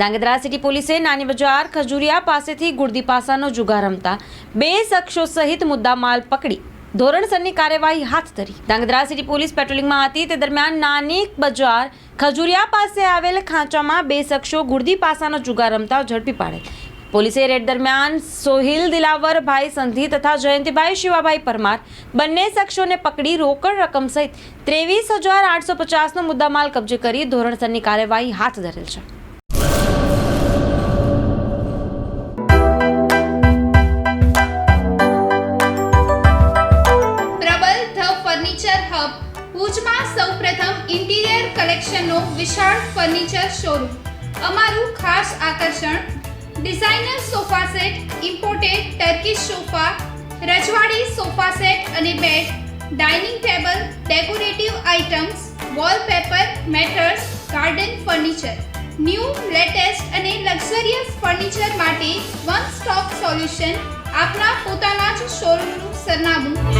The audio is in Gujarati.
ધાંગધ્રા સિટી પોલીસે નાની બજાર ખજુરિયા પાસેથી ગુડદી પાસાનો જુગાર રમતા બે શખ્સો સહિત મુદ્દામાલ પકડી. ધોરણસરની કાર્યવાહી હાથ ધરી. ધાંગધ્રા સિટી પોલીસ પેટ્રોલિંગમાં હતી. તે દરમિયાન નાની બજાર ખજુરિયા પાસે આવેલ ખાંચામાં બે શખ્સો ગુડદી પાસાનો જુગાર રમતા ઝડપી પાડેલ પોલીસે રેડ દરમિયાન સોહિલ દિલાવરભાઈ સંધી તથા જયંતિભાઈ શિવાભાઈ પરમાર બંને શખ્સોને પકડી રોકડ રકમ સહિત ત્રેવીસ હજાર આઠસો પચાસનો મુદ્દામાલ કબજે કરી ધોરણસરની કાર્યવાહી હાથ ધરેલ છે. ફર્નિચર હબ, ભુજમાં સૌપ્રથમ ઇન્ટિરિયર કલેક્શનનો વિશાળ ફર્નિચર શોરૂમ. અમારું ખાસ આકર્ષણ, designer sofa set, imported Turkish sofa, રજવાડી સોફા સેટ અને bed, dining table, decorative items, wallpaper, mattresses, garden furniture. New, latest અને લક્ઝરિયસ ફર્નિચર માટે વન સ્ટોપ સોલ્યુશન આપના પોતાના જ શોરૂમનું સરનામું